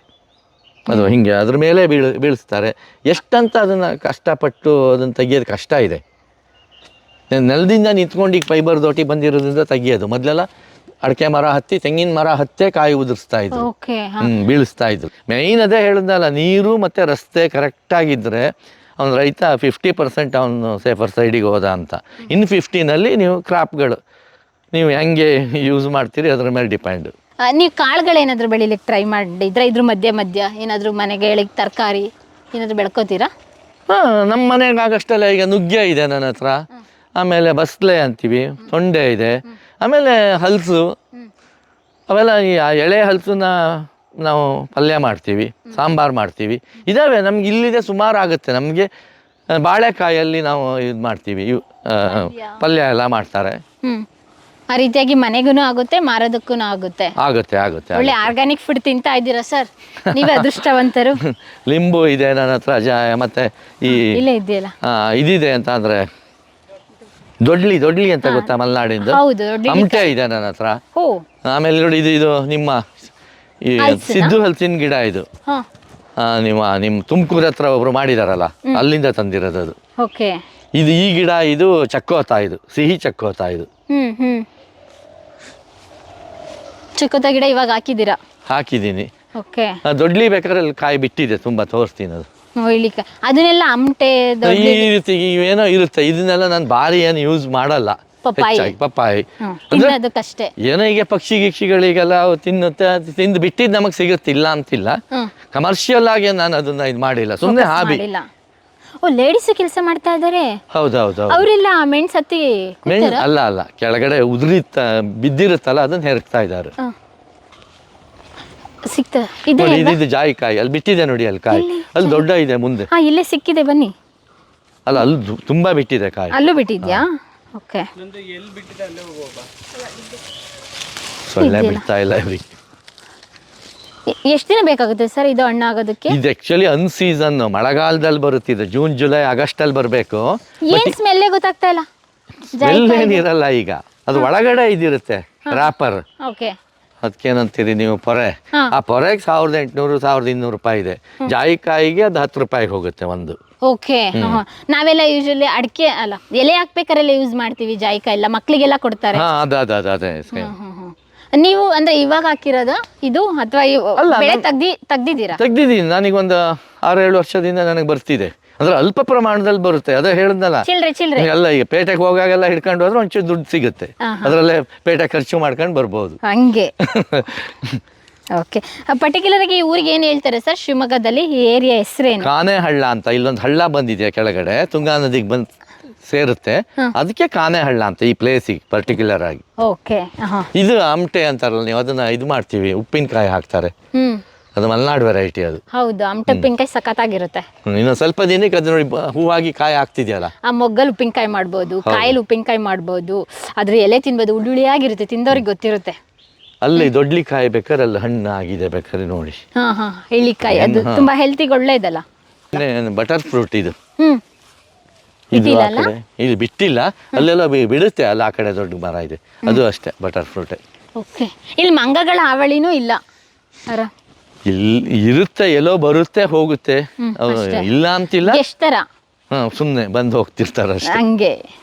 ಅದು ಹಿಂಗೆ ಅದ್ರ ಮೇಲೆ ಬೀಳ್ ಬೀಳಿಸ್ತಾರೆ. ಎಷ್ಟಂತ ಅದನ್ನು ಕಷ್ಟಪಟ್ಟು ಅದನ್ನು ತೆಗಿಯೋದು ಕಷ್ಟ ಇದೆ. ನೆಲದಿಂದ ನಿಂತ್ಕೊಂಡು ಈಗ ಫೈಬರ್ ದೋಟಿ ಬಂದಿರೋದ್ರಿಂದ ತೆಗಿಯೋದು. ಮೊದಲೆಲ್ಲ ಅಡಿಕೆ ಮರ ಹತ್ತಿ ತೆಂಗಿನ ಮರ ಹತ್ತೇ ಕಾಯಿ ಉದುರಿಸ್ತಾ ಇದ್ರು. ಹ್ಞೂ ಹ್ಮ್ ಬೀಳಿಸ್ತಾ ಇದ್ರು. ಮೇಯ್ನ್ ಅದೇ ಹೇಳಿದ್ನಲ್ಲ ನೀರು ಮತ್ತೆ ರಸ್ತೆ ಕರೆಕ್ಟ್ ಆಗಿದ್ರೆ ಅವ್ನು ರೈತ ಫಿಫ್ಟಿ ಪರ್ಸೆಂಟ್ ಅವನು ಸೇಫರ್ ಸೈಡಿಗೆ ಹೋದ ಅಂತ. ಇನ್ ಫಿಫ್ಟಿನಲ್ಲಿ ನೀವು ಕ್ರಾಪ್ಗಳು ನೀವು ಹೆಂಗೆ ಯೂಸ್ ಮಾಡ್ತೀರಿ? ಅದ್ರ ಮೇಲೆ ಡಿಪೆಂಡ್ ನೀವು ಕಾಳುಗಳೇನಾದ್ರೂ ಬೆಳಿಲಿಕ್ಕೆ ಟ್ರೈ ಮಾಡಿದ್ರೆ ಇದ್ರ ಮಧ್ಯೆ ಮಧ್ಯ ಏನಾದರೂ ಮನೆಗೆ ಹೇಳಿಕ್ ತರಕಾರಿ ಏನಾದರೂ ಬೆಳ್ಕೋತೀರಾ? ಹಾಂ ನಮ್ಮ ಮನೆಗೆ ಆಗಷ್ಟೆಲ್ಲ ಈಗ ನುಗ್ಗೆ ಇದೆ ನನ್ನ ಹತ್ರ. ಆಮೇಲೆ ಬಸ್ಲೆ ಅಂತೀವಿ ತೊಂಡೆ ಇದೆ. ಆಮೇಲೆ ಹಲಸು. ಅವೆಲ್ಲ ಈ ಆ ಎಳೆ ಹಲಸನ್ನ ನಾವು ಪಲ್ಯ ಮಾಡ್ತೀವಿ ಸಾಂಬಾರು ಮಾಡ್ತೀವಿ. ಇದಾವೆ ನಮ್ಗೆ ಇಲ್ಲಿದೆ ಸುಮಾರು ಆಗುತ್ತೆ. ನಮಗೆ ಬಾಳೆಕಾಯಲ್ಲಿ ನಾವು ಇದು ಮಾಡ್ತೀವಿ ಇವು ಆ, ಪಲ್ಯ. ಎಲ್ಲ ಮಾಡ್ತಾರೆ. ಆ ರೀತಿಯಾಗಿ ಮನೆಗೂ ಆಗುತ್ತೆ ಮಾರೋದಕ್ಕೂ ಆಗುತ್ತೆ. ಆಗುತ್ತೆ ಆಗುತ್ತೆ ಒಳ್ಳೆ ಆರ್ಗ್ಯಾನಿಕ್ ಫುಡ್ ತಿಂತಾ ಇದ್ದೀರಾ ಸರ್? ನೀವೇ ಅದೃಷ್ಟವಂತರು. ಲಿಂಬು ಇದೆ ನನ್ನ ಹತ್ರ ಮತ್ತೆ ಮತ್ತು ಈ ಇಲ್ಲೇ ಇದೆಯಲ್ಲ ಆ, ಇದಿದೆ ಅಂತ ಅಂದ್ರೆ ದೊಡ್ಲಿ ದೊಡ್ಲಿ ಅಂತ ಗೊತ್ತಾ ಮಲೆನಾಡಿಂದು? ಹೌದು ದೊಡ್ಡಲಿ ಅಮಟೆ ಇದೆ ನನ್ನ ಹತ್ರ. ಓ ಆಮೇಲೆ ನೋಡಿ ಇದು ಇದು ನಿಮ್ಮ ಈ ಹಲ್ಸಿನಾ? ಸಿದ್ದು ಹಲ್ಸಿನ ಗಿಡ ಇದು. ಹಾ. ಆ, ನಿಮ್ಮ ನಿಮ್ಮ ತುಮಕೂರು ಹತ್ರ ಒಬ್ರು ಮಾಡಿದಾರಲ್ಲ ಅಲ್ಲಿಂದ ತಂದಿರೋದು ಅದು. ಓಕೆ. ಇದು ಈ ಗಿಡ ಇದು ಚಕ್ಕೋತ ಇದು ಸಿಹಿ ಚಕ್ಕೋತ ಇದು. ಹ್ಮ್ ಹ್ಮ್. ಚಿಕ್ಕದ ಗಿಡ ಇವಾಗ ಹಾಕಿದ್ದೀರಾ? ಹಾಕಿದ್ದೀನಿ. ಓಕೆ ದೊಡ್ಲಿ ಬೇಕಾದ್ರೆ ಅಲ್ಲಿ ಕಾಯಿ ಬಿಟ್ಟಿದೆ ತುಂಬಾ ತೋರಿಸ್ತೀನಿ ಅದು. ಒಯ್ಲಿಕ್ಕೆ ಅದನ್ನೆಲ್ಲ ಅಮಟೆ ಈ ರೀತಿ ಏನೋ ಇರುತ್ತೆ ಇದನ್ನೆಲ್ಲ ನಾನು ಬಾರಿ ಏನು ಯೂಸ್ ಮಾಡಲ್ಲ. ಪಪ್ಪಾಯಿ. ಹೆಚ್ಚಾಗಿ ಪಪ್ಪಾಯಿ. ಅಂದ್ರೆ ತಿನ್ನೋದಕ್ಕಷ್ಟೇ ಏನೋ ಈಗ ಪಕ್ಷಿ ಗಿಕ್ಷಿಗಳಿಗೆಲ್ಲ ಅವು ತಿನ್ನುತ್ತೆ ಅದು ತಿಂದು ಬಿಟ್ಟಿದ್ದು ನಮಗೆ ಸಿಗುತ್ತಿಲ್ಲ ಅಂತಿಲ್ಲ. ಕಮರ್ಷಿಯಲ್ ಆಗಿ ನಾನು ಅದನ್ನ ಇದು ಮಾಡಿಲ್ಲ ಸುಮ್ಮನೆ ಹಾಬಿ ಮಾಡಿಲ್ಲ. ಓ ಲೇಡೀಸ್ ಕೆಲಸ ಮಾಡ್ತಾ ಇದ್ದಾರೆ ಹೌದು ಹೌದು ಹೌದು ಅವರೆಲ್ಲ ಮೆಣಸು ಹತ್ತಿ ಮೆಣ್ ಅಲ್ಲ ಅಲ್ಲ ಕೆಳಗಡೆ ಉದುರಿ ಬಿದ್ದಿರುತ್ತಲ್ಲ ಅದನ್ನ ಹೆರಕ್ತಾ ಇದ್ದಾರೆ. ಸಿಕ್ತ ಇದೆ ನೋಡಿ ಜಾಯಿಕಾಯಿ ಅಲ್ಲಿ ಬಿಟ್ಟಿದೆ ನೋಡಿ ಅಲ್ಲಿ ಕಾಯಿ. ಅಲ್ಲಿ ದೊಡ್ಡ ಇದೆ ಮುಂದೆ. ಹಾ ಇಲ್ಲೇ ಸಿಕ್ಕಿದೆ ಬನ್ನಿ. ಅಲ್ಲ ಅಲ್ಲಿ ದು- ತುಂಬಾ ಬಿಟ್ಟಿದೆ ಕಾಯಿ. ಅಲ್ಲೂ ಬಿಟ್ಟಿದ್ಯಾ? ಓಕೆ. ಸೊಳ್ಳೆ. ಬಿಡ್ತಾ ಇಲ್ಲ ಇವ್ರಿಗೆ. ಎಷ್ಟು ದಿನ ಬೇಕಾಗುತ್ತೆ ಸರ್ ಇದು ಹಣ್ಣಾಗೋದಕ್ಕೆ ಇದು ಆಕ್ಚುಲಿ ಅನ್ ಸೀಸನ್ ಮಳೆಗಾಲದಲ್ಲಿ ಬರುತ್ತಿದೆ ಜೂನ್ ಜುಲೈ ಆಗಸ್ಟ್ ಅಲ್ಲಿ ಬರಬೇಕು. ಏನ್ ಸ್ಮೆಲ್ಲೇ ಗೊತ್ತಾಗ್ತಾ ಇಲ್ಲ? ಸ್ಮೆಲ್ ಏನಿರಲ್ಲ ಈಗ. ಅದು ಒಳಗಡೆ ಇದಿರುತ್ತೆ ರಾಪರ್ ಓಕೆ. ಅದಕ್ಕೇನಂತೀರಿ ನೀವು ಪೊರೆ? ಆ ಪೊರೆಗೆ ಸಾವಿರದ ಎಂಟುನೂರು ಸಾವಿರದ ಇನ್ನೂರು ರೂಪಾಯಿ ಇದೆ. ಜಾಯಿಕಾಯಿಗೆ ಅದು ಹತ್ತು ರೂಪಾಯಿಗೆ ಹೋಗುತ್ತೆ ಒಂದು. ಓಕೆ. ನಾವೆಲ್ಲ ಯೂಶಲಿ ಅಡಿಕೆ ಅಲ್ಲ ಎಲೆ ಹಾಕ್ಬೇಕಾರೆಲ್ಲ ಯೂಸ್ ಮಾಡ್ತೀವಿ ಜಾಯಿಕಾಯಿ ಎಲ್ಲ ಮಕ್ಕಳಿಗೆಲ್ಲ ಕೊಡ್ತಾರೆ. ಹಾ ಅದ ನೀವು ಅಂದ್ರೆ ಇವಾಗ ಹಾಕಿರೋದ ಇದು ಅಥವಾ ಬೆಳೆ ತೆಗ್ದಿ ತೆಗ್ದಿದ್ದೀರಾ? ತೆಗ್ದಿದ್ದೀನಿ. ಒಂದು ಆರು ಏಳು ವರ್ಷದಿಂದ ನನಗೆ ಬರ್ತಿದೆ. ಅಂದ್ರೆ ಅಲ್ಪ ಪ್ರಮಾಣದಲ್ಲಿ ಬರುತ್ತೆ. ಅದೇ ಹೇಳಿದ್ನಲ್ಲ. ಚಿಲ್ರೆ ಚಿಲ್ರೆ. ಎಲ್ಲ ಈಗ ಪೇಟೆಗೆ ಹೋಗಾಗೆಲ್ಲ ಹಿಡ್ಕೊಂಡು ಹೋದ್ರೆ ಒಂಚೂರು ದುಡ್ಡು ಸಿಗುತ್ತೆ. ಅದರಲ್ಲೇ ಪೇಟೆ ಖರ್ಚು ಮಾಡ್ಕೊಂಡು ಬರ್ಬೋದು. ಹಂಗೆ. ಓಕೆ. ಪರ್ಟಿಕ್ಯುಲರ್ ಆಗಿ ಈ ಊರಿಗೆ ಏನ್ ಹೇಳ್ತಾರೆ ಸರ್? ಶಿವಮೊಗ್ಗದಲ್ಲಿ ಈ ಏರಿಯಾ ಹೆಸರೇನು? ಕಾನೆ ಹಳ್ಳ ಅಂತ ಇಲ್ಲೊಂದು ಹಳ್ಳ ಬಂದಿದೆ ಕೆಳಗಡೆ? ತುಂಗಾ ನದಿಗೆ ಬಂದು ಸೇರುತ್ತೆ. ಅದಕ್ಕೆ ಕಾನೆ ಹಳ್ಳ ಅಂತ ಈ ಪ್ಲೇಸಿಗೆ ಪರ್ಟಿಕ್ಯುಲರ್ ಆಗಿ. ಓಕೆ ಇದು ಅಮಟೆ ಅಂತಾರಲ್ಲ ನೀವು ಅದನ್ನ ಇದು ಮಾಡ್ತೀವಿ ಉಪ್ಪಿನಕಾಯಿ ಹಾಕ್ತಾರೆ. ಅದು ಮಲೆನಾಡು ವೆರೈಟಿ ಅದು. ಹೌದು ಅಮಟೆ ಉಪ್ಪಿನಕಾಯಿ ಸಖತ್ತಾಗಿರುತ್ತೆ. ಆಗಿರುತ್ತೆ ಇನ್ನೊಂದು ಸ್ವಲ್ಪ ದಿನಕ್ಕೆ ಅದು ನೋಡಿ ಹೂವಾಗಿ ಕಾಯಿ ಆಗ್ತಿದೆಯಲ್ಲ ಆ ಮೊಗ್ಗಲ್ ಉಪ್ಪಿನಕಾಯಿ ಮಾಡ್ಬೋದು ಕಾಯಲ್ಲಿ ಉಪ್ಪಿನಕಾಯಿ ಮಾಡ್ಬೋದು ಅದ್ರ ಎಲೆ ತಿನ್ಬೋದು ಉಳ್ಳುಳಿಯಾಗಿರುತ್ತೆ ತಿಂದವ್ರಿಗೆ ಗೊತ್ತಿರುತ್ತೆ. ಅಲ್ಲಿ ದೊಡ್ಲಿ ಕಾಯಿ ಬೇಕಾದ್ರೆ ಅಲ್ಲಿ ಹಣ್ಣು ಆಗಿದೆ ಬೇಕಾದ್ರೆ ನೋಡಿ. ಹಾ ಹಾ ಎಳ್ಳಿಕಾಯಿ ಅದು ತುಂಬಾ ಹೆಲ್ತಿಗೆ ಒಳ್ಳೇದಲ್ಲ ಬಟರ್ ಫ್ರೂಟ್ ಇದು. ಹ್ಮ್. ಇದು ಆ ಬಿಟ್ಟಿಲ್ಲ ಕಡೆ. ಇದು ಬಿಟ್ಟಿಲ್ಲ. ಅಲ್ಲೆಲ್ಲ ಬಿ- ಬಿಡುತ್ತೆ. ಅಲ್ಲ ಆ ಕಡೆ ದೊಡ್ಡ ಮರ ಇದೆ. ಅದು ಅಷ್ಟೇ ಬಟರ್ ಫ್ರೂಟ್. ಓಕೆ. ಇಲ್ಲಿ ಮಂಗಗಳ ಹಾವಳಿನೂ ಇಲ್ಲ. ಅರ. ಇಲ್ಲಿ ಇರುತ್ತೆ ಎಲ್ಲೋ ಬರುತ್ತೆ ಹೋಗುತ್ತೆ. ಹ್ಮ್, ಅವ್ರು ಇಲ್ಲ ಅಂತಿಲ್ಲ. ಎಷ್ಟರ? ಹಾ ಸುಮ್ಮನೆ ಬಂದು ಹೋಗ್ತಿರ್ತಾರೆ ಅಷ್ಟೇ ಹಂಗೆ.